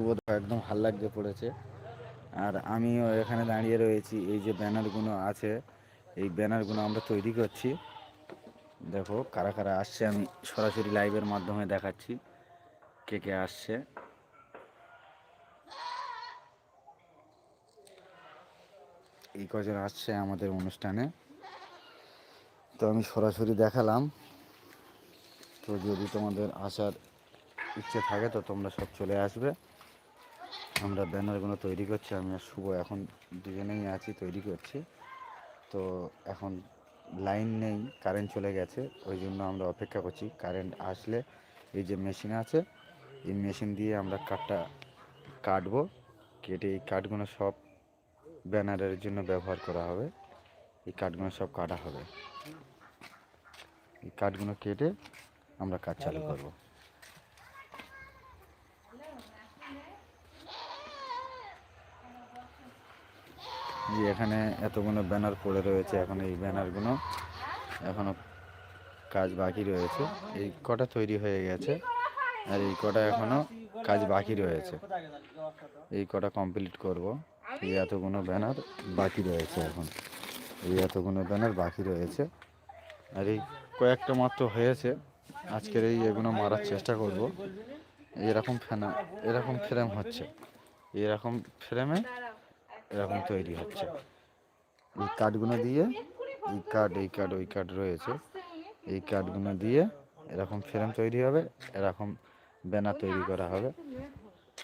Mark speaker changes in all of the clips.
Speaker 1: শুভ একদম হাল্লাক দিয়ে পড়েছে। আর আমিও এখানে দাঁড়িয়ে রয়েছি, এই যে ব্যানারগুলো আছে, এই ব্যানারগুলো আমরা তৈরি করছি। দেখো, কারা কারা আসছে আমি সরাসরি লাইভের মাধ্যমে দেখাচ্ছি, কে কে আসছে। এই কজন আসছে আমাদের অনুষ্ঠানে। তো আমি সরাসরি দেখালাম। তো যদি তোমাদের আসার ইচ্ছে থাকে, তো তোমরা সব চলে আসবে। আমরা ব্যানারগুলো তৈরি করছি আমি আর শুভ এখন দুজনেই আছি তৈরি করছি। তো এখন লাইন নেই কারেন্ট চলে গেছে ওই জন্য আমরা অপেক্ষা করছি। কারেন্ট আসলে এই যে মেশিন আছে এই মেশিন দিয়ে আমরা কাঠটা কাটবো কেটে এই কাঠগুলো সব ব্যানারের জন্য ব্যবহার করা হবে। এই কাঠগুলো সব কাটা হবে। এই কাঠগুলো কেটে আমরা কাজ চালু করব। যে এখানে এতগুলো ব্যানার পড়ে রয়েছে, এখন এই ব্যানারগুলো এখনও কাজ বাকি রয়েছে। এই কটা তৈরি হয়ে গেছে আর এই কটা এখনও কাজ বাকি রয়েছে। এই কটা কমপ্লিট করব। এই এতগুলো ব্যানার বাকি রয়েছে এখন। এই এতগুলো ব্যানার বাকি রয়েছে। আর এই কয়েকটা মাত্র হয়েছে। আজকের এই এগুলো মারার চেষ্টা করব। এরকম ফেনা এরকম ফ্রেম হচ্ছে। এরকম ফ্রেমে এরকম তৈরি হচ্ছে। এই কাঠগুলো দিয়ে, এই কাঠ এই কাঠ ওই কাঠ রয়েছে। এই কাঠগুলো দিয়ে এরকম ফ্রেম তৈরি হবে, এরকম ব্যানার তৈরি করা হবে।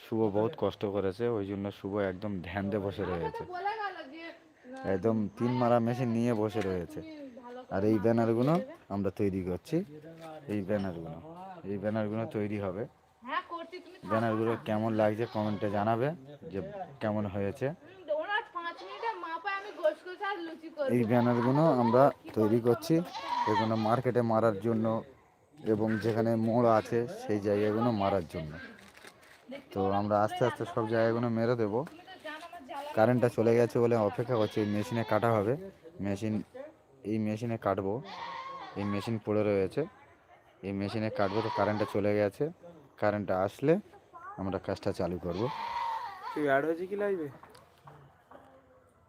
Speaker 1: শুভ বহুত কষ্ট করেছে, ওই জন্য শুভ একদম ধ্যান দিয়ে বসে রয়েছে। একদম তিন মারা মেশিন নিয়ে বসে রয়েছে। আর এই ব্যানারগুলো আমরা তৈরি করছি। এই ব্যানারগুলো এই ব্যানারগুলো তৈরি হবে। ব্যানারগুলো কেমন লাগছে কমেন্টে জানাবে যে কেমন হয়েছে
Speaker 2: ওনার পাঁচ মিনিটে মাপায় আমি গোস গোস আর লুচি করব
Speaker 1: এই ব্যানারগুলো আমরা তৈরি করছি। এগুলো মার্কেটে মারার জন্য এবং যেখানে মোড় আছে সেই জায়গাগুলো মারার জন্য। তো আমরা আস্তে আস্তে সব জায়গাগুলো মেরে দেবো। কারেন্টটা চলে গেছে বলে অপেক্ষা করছি এই মেশিনে কাটা হবে। মেশিন এই মেশিনে কাটবো। এই মেশিন পড়ে রয়েছে। এই মেশিনে কাটবো তো কারেন্টটা চলে গেছে। কারেন্টটা আসলে আমরা কাজটা চালু করব।
Speaker 3: তুই অ্যাড হয়েছে কি লাইভে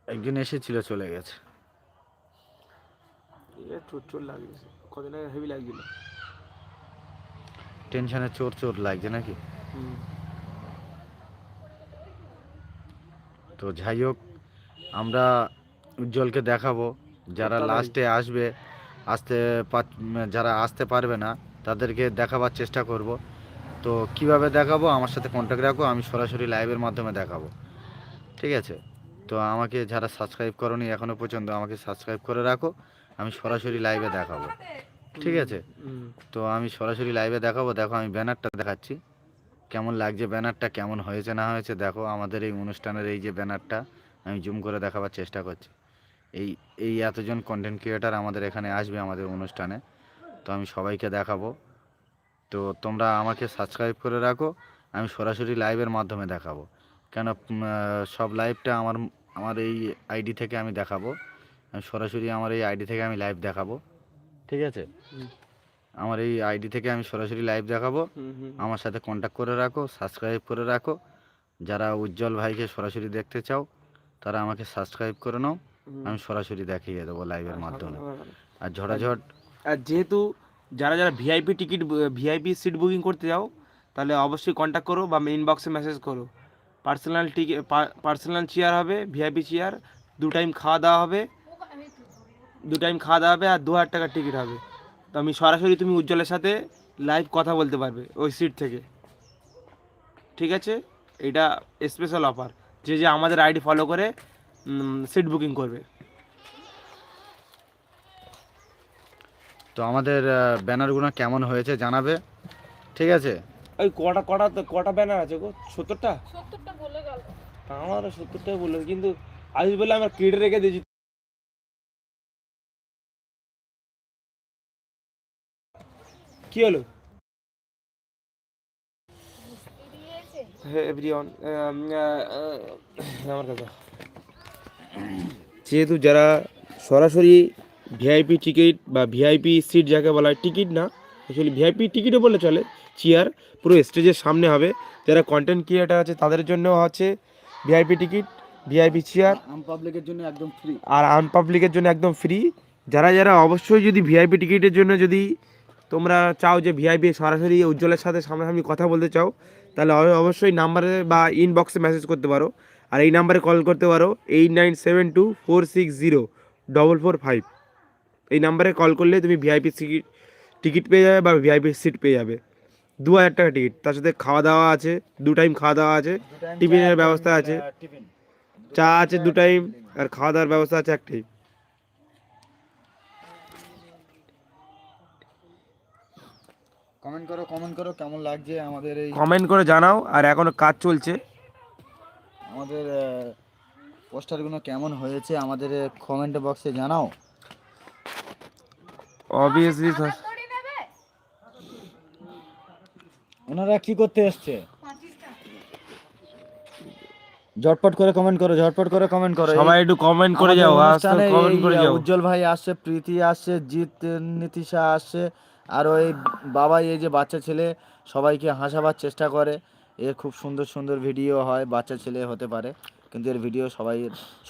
Speaker 1: একজন এসেছিল চলে গেছে।
Speaker 3: চোর চোর লাগছে। কদিন আগে হেভি লাগছিল।
Speaker 1: টেনশনে চোর চোর লাগছে নাকি? তো যাই হোক আমরা উজ্জ্বলকে দেখাবো। যারা লাস্টে আসবে আসতে যারা আসতে পারবে না তাদেরকে দেখাবার চেষ্টা করব। তো কীভাবে দেখাবো? আমার সাথে কন্ট্যাক্ট রাখো আমি সরাসরি লাইভের মাধ্যমে দেখাবো। ঠিক আছে? তো আমাকে যারা সাবস্ক্রাইব করনি এখনও পর্যন্ত আমাকে সাবস্ক্রাইব করে রাখো। আমি সরাসরি লাইভে দেখাবো। ঠিক আছে? তো আমি সরাসরি লাইভে দেখাবো দেখো আমি ব্যানারটা দেখাচ্ছি। কেমন লাগছে ব্যানারটা কেমন হয়েছে না হয়েছে দেখো আমাদের এই অনুষ্ঠানের এই যে ব্যানারটা আমি জুম করে দেখাবার চেষ্টা করছি। এই এই এতজন কন্টেন্ট ক্রিয়েটার আমাদের এখানে আসবে আমাদের অনুষ্ঠানে। তো আমি সবাইকে দেখাবো। তো তোমরা আমাকে সাবস্ক্রাইব করে রাখো আমি সরাসরি লাইভের মাধ্যমে দেখাবো। কেন সব লাইভটা আমার আমার এই আইডি থেকে আমি দেখাবো। আমি সরাসরি আমার এই আইডি থেকে আমি লাইভ দেখাবো। ঠিক আছে? আমার এই আইডি থেকে আমি সরাসরি লাইভ দেখাবো। আমার সাথে কন্ট্যাক্ট করে রাখো সাবস্ক্রাইব করে রাখো। যারা উজ্জ্বল ভাইকে সরাসরি দেখতে চাও তারা আমাকে সাবস্ক্রাইব করে নাও। আমি সরাসরি দেখিয়ে দেবো লাইভের মাধ্যমে। আর ঝড়াঝট
Speaker 3: আর যেহেতু যারা যারা VIP ticket VIP seat booking করতে যাও তাহলে অবশ্যই কন্ট্যাক্ট করো বা ইনবক্সে মেসেজ করো। পার্সোনাল টিকিট পার্সোনাল চেয়ার হবে ভিআইপি চেয়ার দু টাইম খাওয়া দাওয়া হবে। দু টাইম খাওয়া দাওয়া হবে আর দু হাজার টাকার টিকিট হবে। তো আমি সরাসরি তুমি উজ্জ্বলের সাথে লাইভ কথা বলতে পারবে ওই সিট থেকে। ঠিক আছে? এটা স্পেশাল অফার যে যে আমাদের আইডি ফলো করে সিট বুকিং করবে।
Speaker 1: তো আমাদের ব্যানারগুলো কেমন হয়েছে জানাবে। ঠিক আছে?
Speaker 3: ওই কটা কটা কটা ব্যানার আছে গো? সত্তরটা?
Speaker 2: সত্তরটা বলে গেল।
Speaker 3: আমার সত্তরটাই বলল। কিন্তু আজ বলে আমার কেটে রেখে দিয়েছি। কি হলো? এভরিওয়ান আমার কথা যেহেতু যারা সরাসরি ভিআইপি টিকিট বা ভিআইপি সিট যাকে বলা হয় টিকিট না অ্যাকচুয়ালি ভিআইপি টিকিটও বলে চলে চেয়ার পুরো স্টেজের সামনে হবে। যারা কন্টেন্ট ক্রিয়েটার আছে তাদের জন্য আছে ভিআইপি টিকিট ভিআইপি চেয়ার
Speaker 1: আম পাবলিকের জন্য একদম ফ্রি
Speaker 3: আর আনপাবলিকের জন্য একদম ফ্রি যারা যারা অবশ্যই যদি ভিআইপি টিকিটের জন্য যদি তোমরা চাও যে ভিআইপি সরাসরি উজ্জ্বলের সাথে সামনাসামনি কথা বলতে চাও তাহলে অবশ্যই নাম্বারে বা ইনবক্সে মেসেজ করতে পারো। আর এই নাম্বারে কল করতে পারো eight nine seven two four six zero double four five এই নাম্বারে কল করলে তুমি ভিআইপি টিকিট টিকিট পেয়ে যাবে বা ভিআইপি সিট পেয়ে যাবে। দু হাজার টাকা টিকিট তার সাথে খাওয়া দাওয়া আছে দু টাইম খাওয়া দাওয়া আছে টিফিনের ব্যবস্থা আছে। চা আছে দু টাইম আর খাওয়া দাওয়ার ব্যবস্থা আছে এক টাইম
Speaker 1: কমেন্ট করো কমেন্ট করো কেমন লাগছে আমাদের এই
Speaker 3: কমেন্ট করে জানাও আর এখনও কাজ চলছে।
Speaker 1: আমাদের পোস্টারগুলো কেমন হয়েছে আমাদের কমেন্ট বক্সে জানাও।
Speaker 3: অবভিয়াসলি
Speaker 2: নেবে
Speaker 1: ওনারা কি করতে এসছে? ঝটপট করে কমেন্ট করো ঝটপট করে কমেন্ট করো।
Speaker 3: সবাই একটু কমেন্ট করে যাও
Speaker 1: অনুষ্ঠানে
Speaker 3: কমেন্ট করে যাও।
Speaker 1: উজ্জ্বল ভাই আসছে প্রীতি আসছে জিৎ নীতিশা আসছে। আর ওই বাবা এই যে বাচ্চা ছেলে সবাইকে হাসাবার চেষ্টা করে। এর খুব সুন্দর সুন্দর ভিডিও হয় বাচ্চা ছেলে হতে পারে। কিন্তু এর ভিডিও সবাই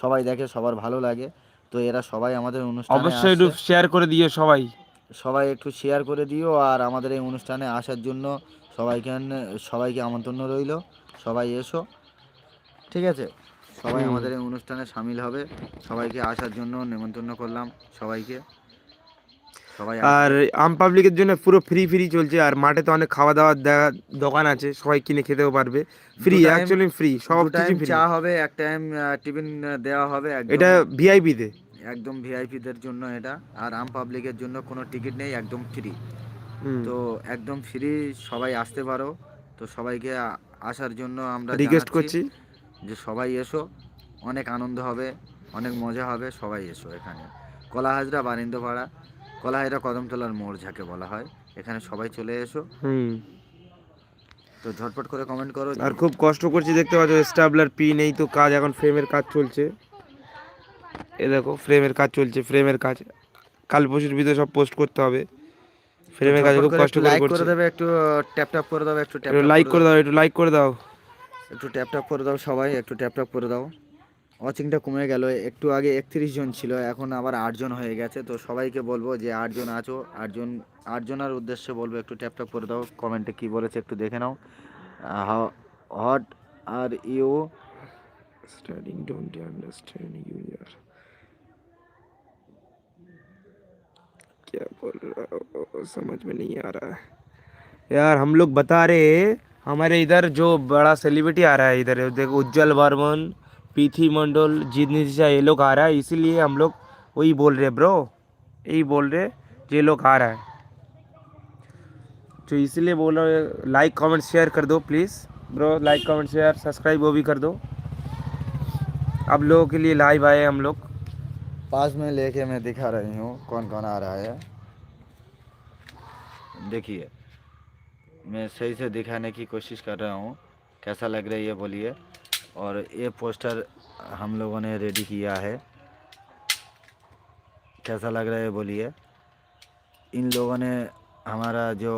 Speaker 1: সবাই দেখে সবার ভালো লাগে। তো এরা সবাই আমাদের অনুষ্ঠানে
Speaker 3: অবশ্যই একটু শেয়ার করে দিও সবাই।
Speaker 1: সবাই একটু শেয়ার করে দিও আর আমাদের এই অনুষ্ঠানে আসার জন্য সবাইকে সবাইকে আমন্ত্রণ রইল। সবাই এসো। ঠিক আছে? সবাই আমাদের এই অনুষ্ঠানে সামিল হবে। সবাইকে আসার জন্য নেমন্তন্ন করলাম সবাইকে।
Speaker 3: আর আম পাবলিকের জন্য পুরো ফ্রি ফ্রি চলছে। আর মাঠে তো অনেক খাওয়া দাওয়ার দেওয়া দোকান আছে। সবাই কিনে খেতেও পারবে। ফ্রি অ্যাকচুয়ালি ফ্রি সব কিছু
Speaker 1: টাইম
Speaker 3: ফ্রি
Speaker 1: চা হবে এক টাইম টিফিন দেওয়া হবে
Speaker 3: এটা ভিআইপিতে
Speaker 1: একদম ভিআইপি দের জন্য এটা। আর আম পাবলিকের জন্য কোনো টিকিট নেই একদম ফ্রি তো একদম ফ্রি সবাই আসতে পারো। তো সবাইকে আসার জন্য আমরা
Speaker 3: রিকোয়েস্ট করছি।
Speaker 1: যে সবাই এসো। অনেক আনন্দ হবে অনেক মজা হবে সবাই এসো এখানে। কলাহাজরা বারিন্দপাড়া। কলাহাজরা কদমতলার মোড় যাকে বলা হয় এখানে সবাই চলে এসো।
Speaker 3: হুম।
Speaker 1: তো ঝটপট করে কমেন্ট করো
Speaker 3: আর খুব কষ্ট করছি দেখতে পাচ্ছ স্টাবলার পি নেই তো কাজ এখন ফ্রেমের কাজ চলছে। এ দেখো ফ্রেমের কাজ চলছে ফ্রেমের কাজ। কাল পরশুর ভিতরে সব পোস্ট করতে হবে। ফ্রেমের কাজ খুব কষ্ট করে করছে।
Speaker 1: করে দেবে একটু ট্যাপ ট্যাপ করে দাও একটু ট্যাপ
Speaker 3: লাইক করে দাও। একটু লাইক করে দাও।
Speaker 1: একটু ট্যাপ ট্যাপ করে দাও সবাই একটু ট্যাপ ট্যাপ করে দাও। ওয়াচিংটা কমে গেল একটু আগে একত্রিশ জন ছিল এখন আবার আটজন হয়ে গেছে তো সবাইকে বলবো যে আটজন আছো আটজন আটজনের উদ্দেশ্যে বলবো একটু ট্যাপ ট্যাপ করে দাও কমেন্টে কি বলেছে একটু দেখে নাও what are you
Speaker 3: Studying don't understand you यार क्या बोल रहा हो समझ में नहीं आ रहा है यार हम लोग बता रहे हैं हमारे इधर जो बड़ा सेलिब्रिटी आ रहा है इधर देखो उज्जवल बर्मन पीथी मंडल जीत निशा ये लोग आ रहा है, इसीलिए हम लोग वही बोल रहे ब्रो। यही बोल रहे ये लोग आ रहा है। तो इसीलिए बोल रहे लाइक कमेंट शेयर कर दो please bro like comment share subscribe वो भी कर दो। आप लोगों के लिए लाइव आए हम लोग।
Speaker 1: पास में लेके मैं दिखा रही हूँ कौन कौन आ रहा है। देखिए, मैं सही से दिखाने की कोशिश कर रहा हूँ। कैसा लग रहा है ये बोलिए। और ये पोस्टर हम लोगों ने रेडी किया है। कैसा लग रहा है बोलिए। इन लोगों ने हमारा जो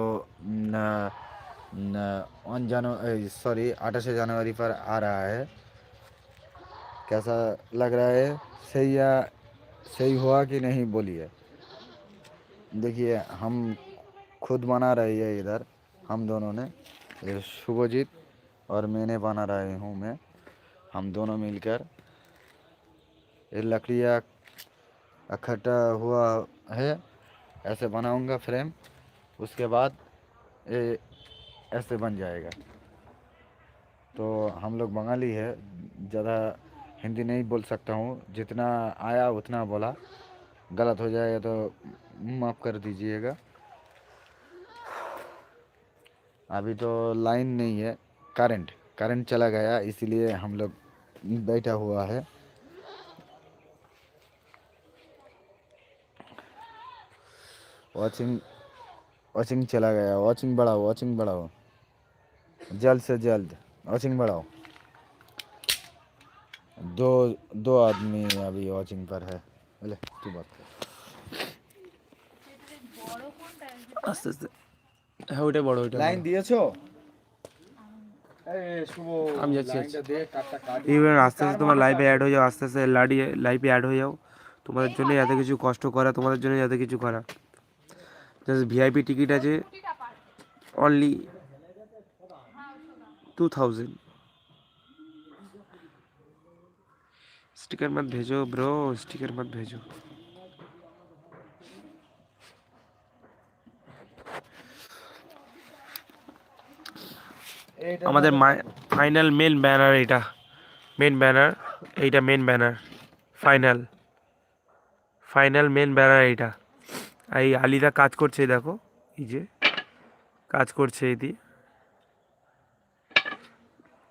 Speaker 1: वन जनवरी सॉरी अठारह जनवरी पर आ रहा है। कैसा लग रहा है? सही या सही हुआ कि नहीं बोलिए। देखिए, हम खुद बना रहे हैं इधर, हम दोनों ने। शुभजीत और मैंने बना रहे हूँ मैं। हम दोनों मिलकर ये लकड़ियाँ इकट्ठा हुआ है, ऐसे बनाऊँगा फ्रेम, उसके बाद ये ऐसे बन जाएगा। तो हम लोग बंगाली है, ज़्यादा हिंदी नहीं बोल सकता हूँ, जितना आया उतना बोला। गलत हो जाएगा तो माफ़ कर दीजिएगा। अभी तो लाइन नहीं है, करंट करंट चला गया, इसीलिए हम लोग बैठा हुआ है वॉचिंग वॉचिंग चला गया वॉचिंग बढ़ाओ वॉचिंग बढ़ाओ जल्द से जल्द वॉचिंग बढ़ाओ दो दो आदमी अभी वॉचिंग पर है बोले तू बात कर
Speaker 2: বড় কোনটা
Speaker 3: আস্তে আস্তে হ্যাঁ ওইটা বড় ওইটা
Speaker 1: লাইন
Speaker 3: বড়।
Speaker 1: দিয়েছো এই শুভ
Speaker 3: আমি যাচ্ছি,
Speaker 1: লাইনটা দে কাটটা কাট
Speaker 3: এইবার আস্তে আস্তে তোমার লাইফে অ্যাড হয়ে যাও আস্তে আস্তে লাডি লাইফে অ্যাড হয়ে যাও তোমাদের জন্য এত কিছু কষ্ট করা তোমাদের জন্য এত কিছু করা জাস্ট ভিআইপি টিকিট আছে অনলি टू थाउजेंड स्टिकर मत भेजो ब्रो स्टिकर मत भेजो আমাদের ফাইনাল মেন ব্যানার এটা মেন ব্যানার এইটা main banner final final main banner এইটা। আর এই আলিদা কাজ করছে দেখো এই যে কাজ করছে এই দিয়ে।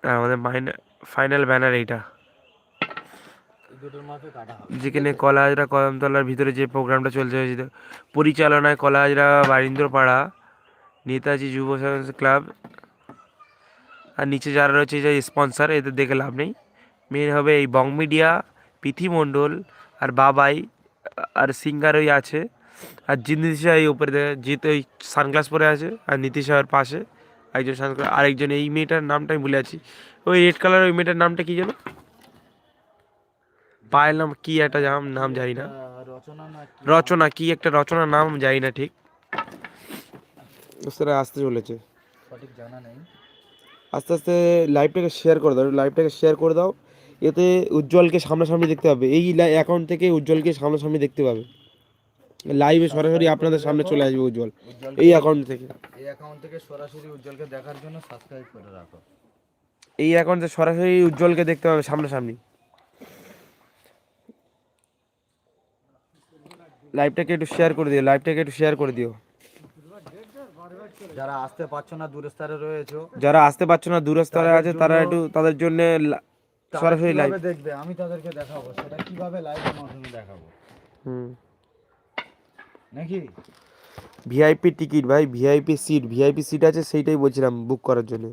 Speaker 3: আর আমাদের ফাইনাল ব্যানার এইটা। যেখানে কলাহাজরা কদমতলার ভিতরে যে প্রোগ্রামটা চলছে যেটা পরিচালনায় কলাহাজরা বারিন্দ্রপাড়া নেতাজি যুব ক্লাব আর নিচে যারা রয়েছে যে স্পন্সার এদের দেখে লাভ নেই। মেন হবে এই বং মিডিয়া পিথি মণ্ডল আর বাবাই আর সিঙ্গার ওই আছে। আর জিনিসা এই উপরে দেখে জিত ওই সানগ্লাস পরে আছে আর নীতিশাহের পাশে একজন সানগ্লাস আরেকজন এই মেয়েটার নামটা আমি ভুলে আছি। ওই রেড কালার ওই মেয়েটার নামটা কি যেন? পায়েল নাম কি একটা নাম নাম জানি না।
Speaker 1: রচনা কি?
Speaker 3: রচনা কি একটা রচনা নাম জানি না ঠিক। আসতে চলেছে।
Speaker 1: সঠিক জানা নেই।
Speaker 3: আস্তে আস্তে লাইভটাকে শেয়ার করে দাও লাইভটাকে শেয়ার করে দাও। এতে উজ্জ্বলকে সামনাসামনি দেখতে পাবে। এই অ্যাকাউন্ট থেকে উজ্জ্বলকে সামনাসামনি দেখতে পাবে। লাইভে সরাসরি আপনাদের সামনে চলে আসবে উজ্জ্বল। এই অ্যাকাউন্ট থেকে।
Speaker 1: এই অ্যাকাউন্ট থেকে সরাসরি উজ্জ্বলকে দেখার জন্য সাবস্ক্রাইব করে রাখো।
Speaker 3: এই অ্যাকাউন্টে সরাসরি উজ্জ্বলকে দেখতে পাবে সামনাসামনি। লাইভটাকে একটু শেয়ার করে দিও লাইভটাকে একটু শেয়ার করে দিও।
Speaker 1: যারা আসতে পারছ না দূর স্তরে রয়েছো
Speaker 3: যারা আসতে পারছ না দূরস্তরে আছে তারা একটু তাদের জন্য সরাসরি লাইভ
Speaker 1: দেখবে? আমি তাদেরকে দেখাবো। সেটা কীভাবে লাইভের মাধ্যমে দেখাবো?
Speaker 3: হুম।
Speaker 1: নাকি?
Speaker 3: ভিআইপি টিকিট ভাই ভিআইপি সিট ভিআইপি সিট আছে সেইটাই বলছিলাম বুক করার জন্য।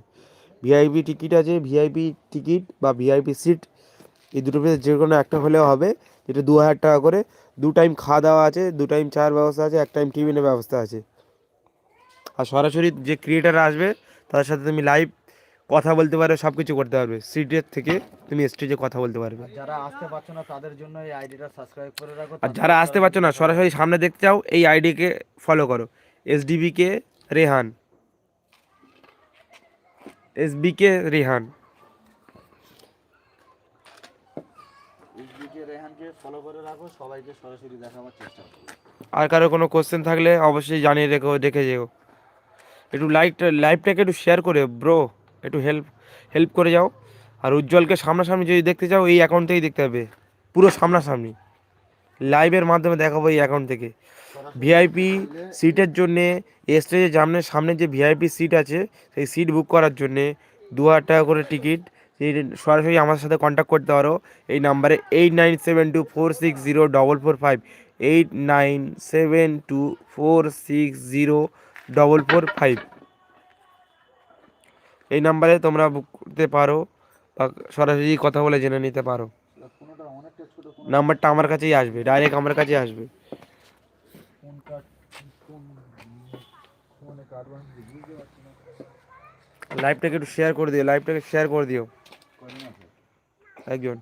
Speaker 3: ভিআইপি টিকিট আছে ভিআইপি টিকিট বা ভিআইপি সিট এই দুটোর মধ্যে যে কোনো একটা হলেও হবে যেটা দু হাজার টাকা করে। দু টাইম খাওয়া দাওয়া আছে দু টাইম চার ব্যবস্থা আছে এক টাইম টিফিনের ব্যবস্থা আছে। আর সরাসরি যে ক্রিয়েটার আসবে তাদের সাথে তুমি লাইভ কথা বলতে পারবে সব কিছু করতে পারবে। সিটের থেকে তুমি স্টেজে কথা বলতে পারবে।
Speaker 1: যারা আসতে পারছ না তাদের জন্য এই আইডিটা সাবস্ক্রাইব করে রাখো।
Speaker 3: আর যারা আসতে পারছ না সরাসরি সামনে দেখতে চাও এই আইডিকে ফলো করো। রেহান এসবিকে রেহান
Speaker 1: এসবিকে রেহানকে ফলো করে রাখো সবাইকে সরাসরি দেখাবার চেষ্টা করো।
Speaker 3: আর কারও কোনো কোশ্চেন থাকলে অবশ্যই জানিয়ে রেখো দেখে যেও। একটু লাইভটা লাইভটাকে একটু শেয়ার করে ব্রো একটু হেল্প হেল্প করে যাও। আর উজ্জ্বলকে সামনাসামনি যদি দেখতে চাও, এই অ্যাকাউন্ট থেকেই দেখতে হবে। পুরো সামনাসামনি। লাইভের মাধ্যমে দেখাবো এই অ্যাকাউন্ট থেকে। ভিআইপি সিটের জন্যে স্টেজের সামনে সামনে যে ভিআইপি সিট আছে, সেই সিট বুক করার জন্যে দু হাজার টাকা করে টিকিট সরাসরি আমার সাথে কন্ট্যাক্ট করতে পারো। এই নাম্বারে eight nine seven two four six zero double four five eight nine seven two four six zero double four five এই নাম্বারে তোমরা বুক করতে পারো বা সরাসরি কথা বলে জেনে নিতে পারো। নাম্বারটা আমার কাছেই আসবে ডাইরেক্ট আমার কাছে আসবে। লাইভটাকে একটু শেয়ার করে দিও লাইভটাকে শেয়ার করে দিও। একজন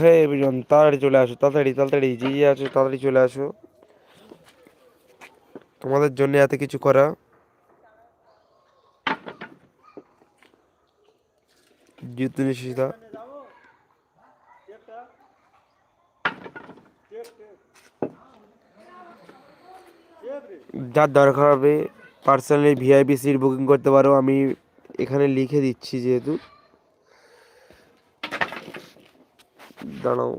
Speaker 3: হে বিজন, তাড়াতাড়ি চলে আসো, তাড়াতাড়ি তাড়াতাড়ি, যে যে আছো তাড়াতাড়ি চলে আসো। তোমাদের জন্য এত কিছু করা। যুদ্ধ নিশ্চিতা। যার দরকার হবে পার্সোনালি ভিআইপি সিট বুকিং করতে পারো, আমি এখানে লিখে দিচ্ছি যেহেতু। দাঁড়াও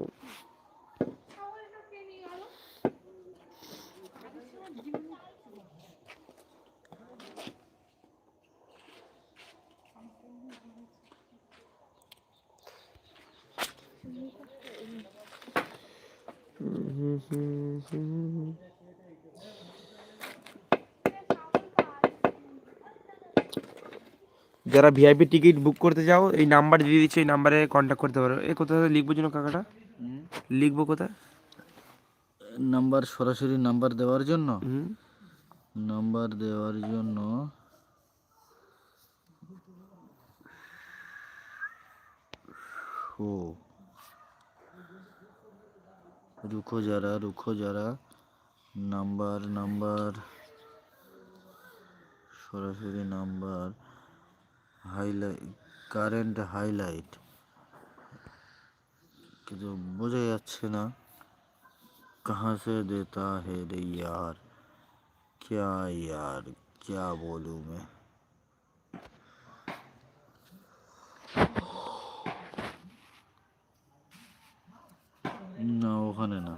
Speaker 3: যারা ভিআইপি টিকিট বুক করতে চাও এই নাম্বার দিয়ে দিচ্ছি এই নাম্বারে কন্ট্যাক্ট করতে পারো। এ কোথায় লিখব যেন কাকাটা? লিখব কোথায়?
Speaker 1: নাম্বার সরাসরি নাম্বার দেওয়ার জন্য? নাম্বার দেওয়ার জন্য ও রুখো যারা রুখো যারা। নাম্বার নাম্বার সরাসরি নাম্বার হাইলাইট কারেন্ট হাইলাইট কিন্তু বোঝা যাচ্ছে না कहाँ से देता है रे यार क्या यार क्या बोलूँ मैं না ওখানে না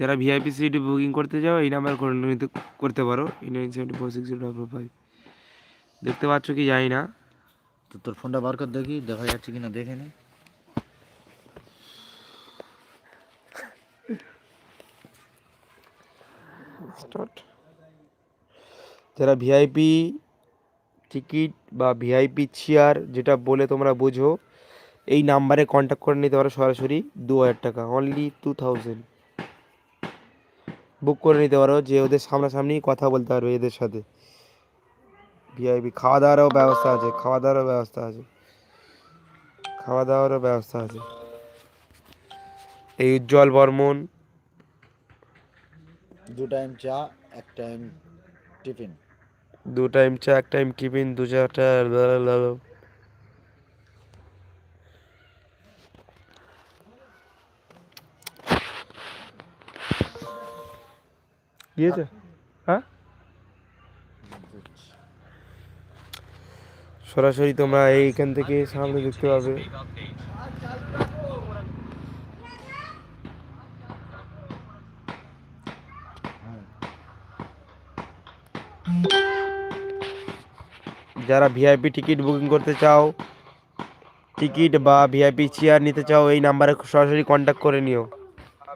Speaker 3: যারা ভিআইপি সিট বুকিং করতে যাও এই নাম্বার করে নিতে করতে পারো। Nine seventy four six zero four five দেখতে পাচ্ছ কি জানি না।
Speaker 1: তো তোর ফোনটা বার কর দেখি দেখা যাচ্ছে কিনা দেখে নি।
Speaker 3: যারা ভিআইপি টিকিট বা ভিআইপি চেয়ার যেটা বলে তোমরা বোঝো এই নাম্বারে কন্ট্যাক্ট করে নিতে পারো সরাসরি দু হাজার টাকা অনলি টু থাউজেন্ড বুক করে নিতে পারো যে ওদের সামনাসামনি কথা বলতে পারবে এদের সাথে। ভিআইপি খাওয়া দাওয়ারও ব্যবস্থা আছে খাওয়া দাওয়ারও ব্যবস্থা আছে। খাওয়া দাওয়ারও ব্যবস্থা আছে। এই উজ্জ্বল বর্মন।
Speaker 1: দু টাইম চা এক টাইম টিফিন
Speaker 3: দু টাইম চা এক টাইম টিফিন দু চারটা দিয়েছে হ্যাঁ সরাসরি তোমরা এইখান থেকে সামনে দেখতে পাবে। যারা ভিআইপি টিকিট বুকিং করতে চাও টিকিট বা ভিআইপি চেয়ার নিতে চাও, এই নাম্বারে সরাসরি কন্ট্যাক্ট করে নিও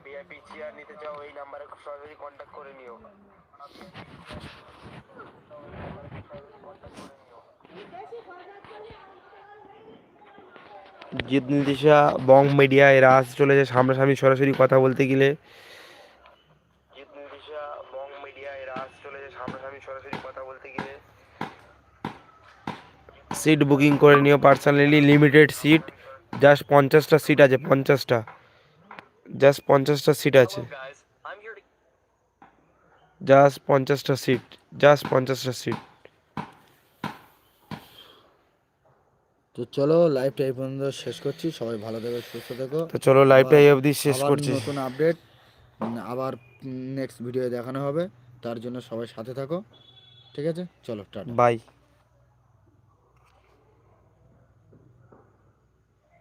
Speaker 3: ভিআইপি চেয়ার নিতে চাও এই নাম্বারে সরাসরি কন্ট্যাক্ট করে নিও জিৎ নিতিশা বং মিডিয়া এরা আসতে চলেছে সামনাসামনি সরাসরি কথা বলতে গেলে। সিট বুকিং করে নিও পার্সোনালি লিমিটেড সিট। জাস্ট পঞ্চাশটা সিট আছে পঞ্চাশটা। জাস্ট পঞ্চাশটা সিট আছে। জাস্ট পঞ্চাশটা সিট জাস্ট পঞ্চাশটা সিট।
Speaker 1: তো চলো লাইভটা এই পর্যন্ত শেষ করছি। সবাই ভালো থেকো সুস্থ থেকো।
Speaker 3: তো চলো লাইভটা এই অবধি শেষ করছি।
Speaker 1: নতুন আপডেট আবার নেক্সট ভিডিও দেখানো হবে। তার জন্য সবাই সাথে থাকো। ঠিক আছে? চলো টাটা।
Speaker 3: বাই